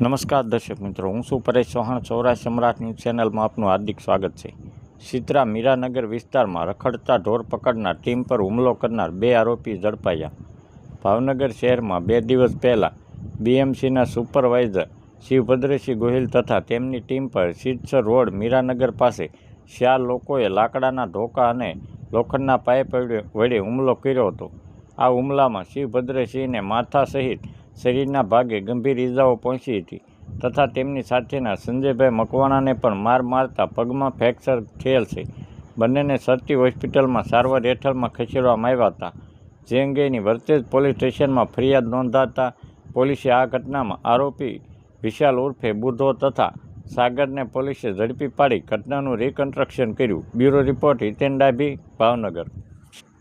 નમસ્કાર દર્શક મિત્રો, હું શું પરેશ ચૌહાણ. સૌરાષ્ટ્ર સમ્રાટ ન્યૂઝ ચેનલમાં આપનું હાર્દિક સ્વાગત છે. સિત્રા મીરાનગર વિસ્તારમાં રખડતા ઢોર પકડનાર ટીમ પર હુમલો કરનાર બે આરોપી ઝડપાયા. ભાવનગર શહેરમાં બે દિવસ પહેલાં બીએમસીના સુપરવાઇઝર શિવભદ્રસિંહ ગોહિલ તથા તેમની ટીમ પર સિદ્ધસર રોડ મીરાનગર પાસે ચાર લોકોએ લાકડાના ધોકા અને લોખંડના પાઇપ વડે હુમલો કર્યો હતો. આ હુમલામાં શિવભદ્રસિંહને માથા સહિત શરીરના ભાગે ગંભીર ઇજાઓ પહોંચી હતી તથા તેમની સાથેના સંજયભાઈ મકવાણાને પણ માર મારતા પગમાં ફ્રેક્ચર થયેલ છે. બંનેને સરટી હોસ્પિટલમાં સારવાર હેઠળમાં ખસેડવામાં આવ્યા હતા. જે અંગેની વર્તેજ પોલીસ સ્ટેશનમાં ફરિયાદ નોંધાતા પોલીસે આ ઘટનામાં આરોપી વિશાલ ઉર્ફે બુધો તથા સાગરને પોલીસે ઝડપી પાડી ઘટનાનું રિકન્સ્ટ્રક્શન કર્યું. Bureau report Hiten Dabhi Bhavnagar.